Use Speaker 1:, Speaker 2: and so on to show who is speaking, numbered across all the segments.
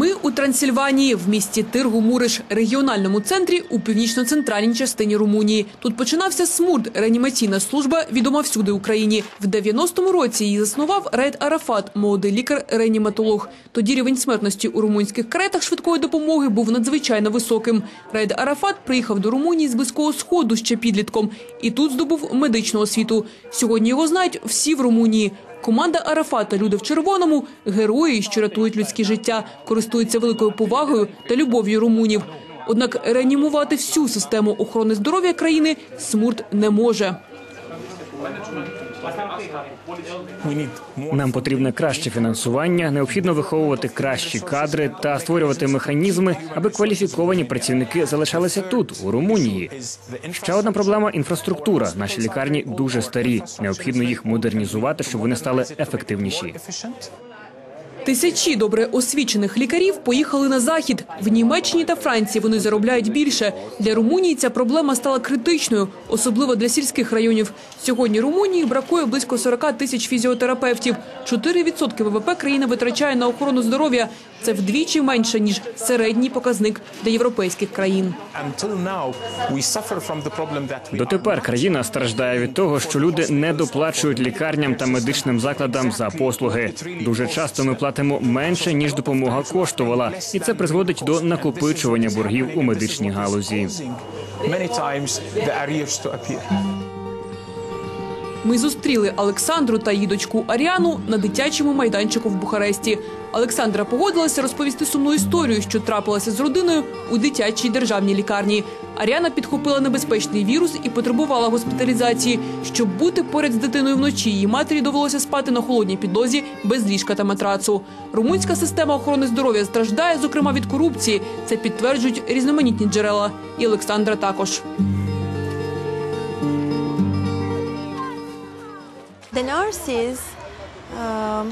Speaker 1: Ми у Трансильванії, в місті Тиргу-Муриш, регіональному центрі у північно-центральній частині Румунії. Тут починався СМУРД, реанімаційна служба, відома всюди Україні. В 90-му році її заснував Рейд Арафат, молодий лікар-реаніматолог. Тоді рівень смертності у румунських каретах швидкої допомоги був надзвичайно високим. Рейд Арафат приїхав до Румунії з близького сходу ще підлітком і тут здобув медичну освіту. Сьогодні його знають всі в Румунії. Команда Арафата Люди в червоному герої, що рятують людське життя, користуються великою повагою та любов'ю румунів. Однак реанімувати всю систему охорони здоров'я країни СМУРД не може.
Speaker 2: Нам потрібне краще фінансування, необхідно виховувати кращі кадри та створювати механізми, аби кваліфіковані працівники залишалися тут, у Румунії. Ще одна проблема інфраструктура. Наші лікарні дуже старі. Необхідно їх модернізувати, щоб вони стали ефективніші.
Speaker 1: Тисячі добре освічених лікарів поїхали на захід. В Німеччині та Франції вони заробляють більше. Для Румунії ця проблема стала критичною, особливо для сільських районів. Сьогодні Румунії бракує близько 40 тисяч фізіотерапевтів. 4% ВВП країна витрачає на охорону здоров'я. Це вдвічі менше ніж середній показник для європейських країн.
Speaker 2: Дотепер країна страждає від того, що люди не доплачують лікарням та медичним закладам за послуги. Дуже часто ми платимо менше ніж допомога коштувала, і це призводить до накопичування боргів у медичній галузі.
Speaker 1: Ми зустріли Олександру та її дочку Аріану на дитячому майданчику в Бухаресті. Олександра погодилася розповісти сумну історію, що трапилася з родиною у дитячій державній лікарні. Аріана підхопила небезпечний вірус і потребувала госпіталізації. Щоб бути поряд з дитиною вночі, її матері довелося спати на холодній підлозі без ліжка та матрацу. Румунська система охорони здоров'я страждає, зокрема від корупції. Це підтверджують різноманітні джерела. І Олександра також.
Speaker 3: The nurses um,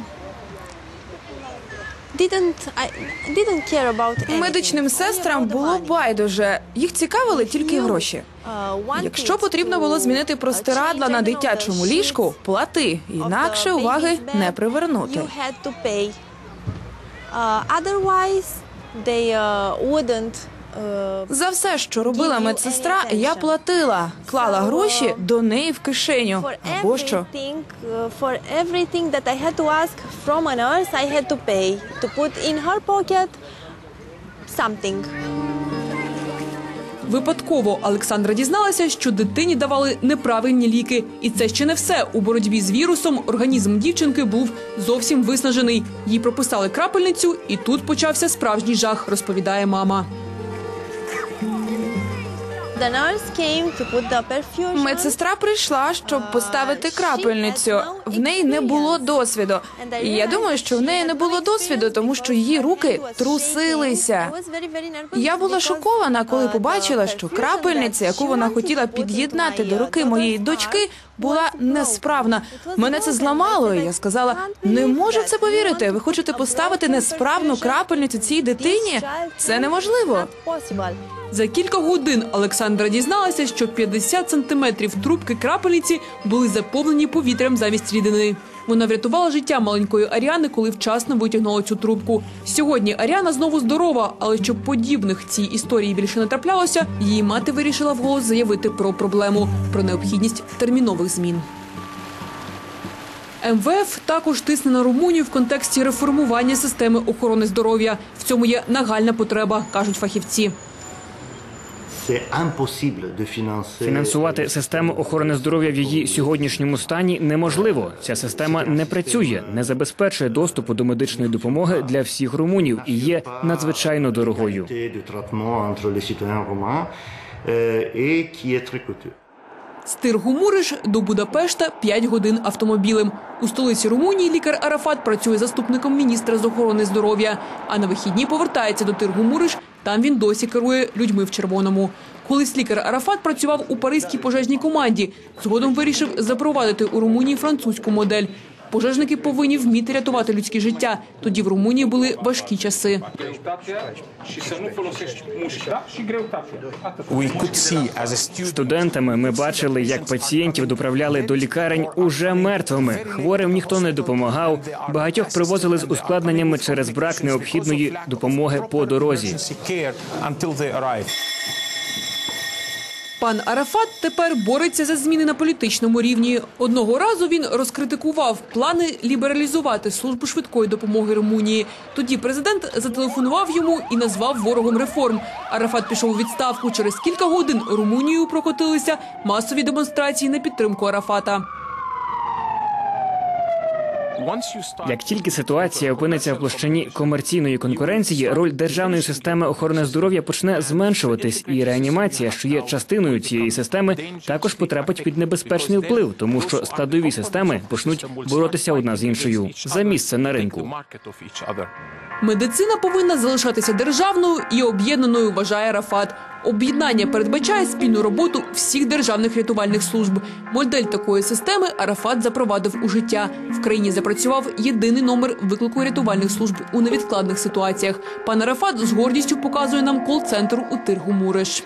Speaker 3: didn't I didn't care about anything.
Speaker 4: Медичним сестрам було байдуже. Їх цікавили тільки гроші.
Speaker 3: Uh,
Speaker 4: Якщо потрібно було змінити простирадла на дитячому ліжку, плати, інакше уваги не привернути.
Speaker 3: Uh, otherwise, they uh, wouldn't. Uh,
Speaker 4: За все, що робила медсестра, я платила, клала гроші до неї в кишеню. Або що
Speaker 3: something.
Speaker 1: Випадково Олександра дізналася, що дитині давали неправильні ліки, і це ще не все. У боротьбі з вірусом організм дівчинки був зовсім виснажений. Їй прописали крапельницю, і тут почався справжній жах, розповідає мама.
Speaker 3: The nurse came to put the perfusion.
Speaker 4: медсестра прийшла, щоб поставити крапельницю. В неї не було досвіду. І я думаю, що в неї не було досвіду, тому що її руки трусилися. Я була шокована, коли побачила, що крапельниця, яку вона хотіла під'єднати до руки моєї дочки, була несправна. Мене це зламало. і Я сказала: не можу в це повірити. Ви хочете поставити несправну крапельницю цій дитині? Це неможливо.
Speaker 1: За кілька годин Олександра дізналася, що 50 сантиметрів трубки крапельниці були заповнені повітрям замість рідини. Вона врятувала життя маленької Аріани, коли вчасно витягнула цю трубку. Сьогодні Аріана знову здорова, але щоб подібних цій історії більше не траплялося, її мати вирішила вголос заявити про проблему, про необхідність термінових змін. МВФ також тисне на Румунію в контексті реформування системи охорони здоров'я. В цьому є нагальна потреба, кажуть фахівці.
Speaker 2: Фінансувати систему охорони здоров'я в її сьогоднішньому стані неможливо. Ця система не працює, не забезпечує доступу до медичної допомоги для всіх румунів і є надзвичайно дорогою.
Speaker 5: roumains euh.
Speaker 1: З Тиргу-Муриш до Будапешта 5 годин автомобілем. У столиці Румунії лікар Арафат працює заступником міністра з охорони здоров'я. А на вихідні повертається до Тиргу-Муриш. Там він досі керує людьми в червоному. Колись лікар Арафат працював у паризькій пожежній команді. Згодом вирішив запровадити у Румунії французьку модель. Пожежники повинні вміти рятувати людське життя. Тоді в Румунії були важкі часи.
Speaker 2: Студентами ми бачили, як пацієнтів доправляли до лікарень уже мертвими. Хворим ніхто не допомагав. Багатьох привозили з ускладненнями через брак необхідної допомоги по дорозі.
Speaker 6: care until they arrive.
Speaker 1: Пан Арафат тепер бореться за зміни на політичному рівні. Одного разу він розкритикував плани лібералізувати службу швидкої допомоги Румунії. Тоді президент зателефонував йому і назвав ворогом реформ. Арафат пішов у відставку. Через кілька годин Румунією прокотилися масові демонстрації на підтримку Арафата.
Speaker 2: Як тільки ситуація опиниться в площині комерційної конкуренції, роль державної системи охорони здоров'я почне зменшуватись, і реанімація, що є частиною цієї системи, також потрапить під небезпечний вплив, тому що складові системи почнуть боротися одна з іншою за місце на ринку.
Speaker 1: Медицина повинна залишатися державною і об'єднаною, вважає Рафат. Об'єднання передбачає спільну роботу всіх державних рятувальних служб. Модель такої системи Арафат запровадив у життя. В країні запрацював єдиний номер виклику рятувальних служб у невідкладних ситуаціях. Пан Арафат з гордістю показує нам кол-центр у Тиргу Муриш.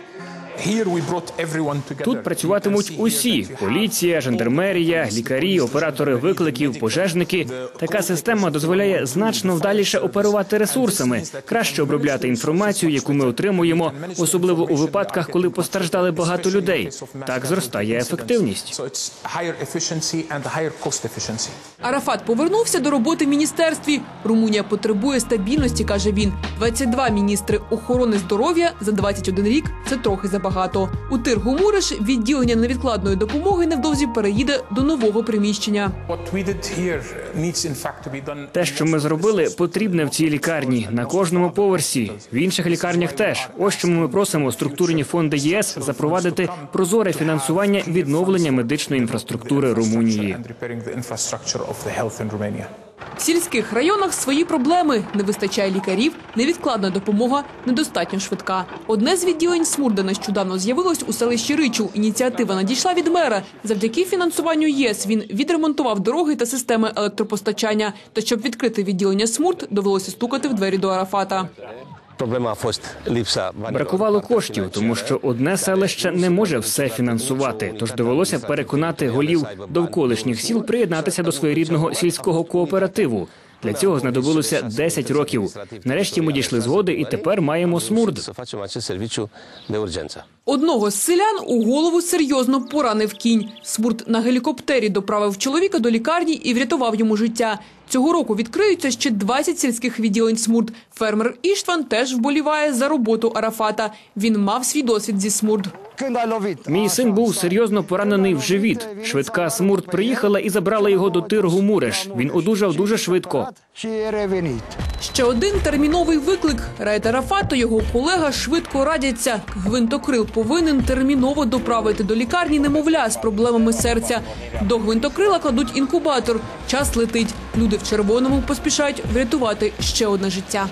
Speaker 2: Тут працюватимуть усі: поліція, жандармерія, лікарі, оператори викликів, пожежники. Така система дозволяє значно вдаліше оперувати ресурсами, краще обробляти інформацію, яку ми отримуємо, особливо у випадках, коли постраждали багато людей. Так зростає ефективність.
Speaker 1: Арафат повернувся до роботи в міністерстві. Румунія потребує стабільності, каже він. 22 міністри охорони здоров'я за 21 рік це трохи забагато. У Тиргу Муриш відділення невідкладної допомоги невдовзі переїде до нового приміщення.
Speaker 2: Те, що ми зробили, потрібне в цій лікарні на кожному поверсі, в інших лікарнях теж. Ось чому ми просимо структурні фонди ЄС запровадити прозоре фінансування відновлення медичної інфраструктури Румунії.
Speaker 1: В сільських районах свої проблеми. Не вистачає лікарів, невідкладна допомога недостатньо швидка. Одне з відділень Смурда нещодавно з'явилось у селищі Ричу. Ініціатива надійшла від мера. Завдяки фінансуванню ЄС він відремонтував дороги та системи електропостачання. Та щоб відкрити відділення Смурд, довелося стукати в двері до Арафата.
Speaker 7: Problema a fost lipsa.
Speaker 2: Бракувало коштів, тому що одне селище не може все фінансувати. Тож довелося переконати голів довколишніх сіл приєднатися до своєрідного сільського кооперативу. Для цього знадобилося 10 років. Нарешті ми дійшли згоди, і тепер маємо смурд.
Speaker 1: Одного з селян у голову серйозно поранив кінь. Смурт на гелікоптері доправив чоловіка до лікарні і врятував йому життя. Цього року відкриються ще 20 сільських відділень Смурт. Фермер Іштван теж вболіває за роботу Арафата. Він мав свій досвід зі Смурт.
Speaker 2: Мій син був серйозно поранений в живіт. Швидка смурд приїхала і забрала його до Тиргу Муреш. Він одужав дуже швидко.
Speaker 1: Ще один терміновий виклик. Райт Арафат та його колега швидко радяться. Гвинтокрил повинен терміново доправити до лікарні немовля з проблемами серця. До гвинтокрила кладуть інкубатор. Час летить. Люди в червоному поспішають врятувати ще одне життя.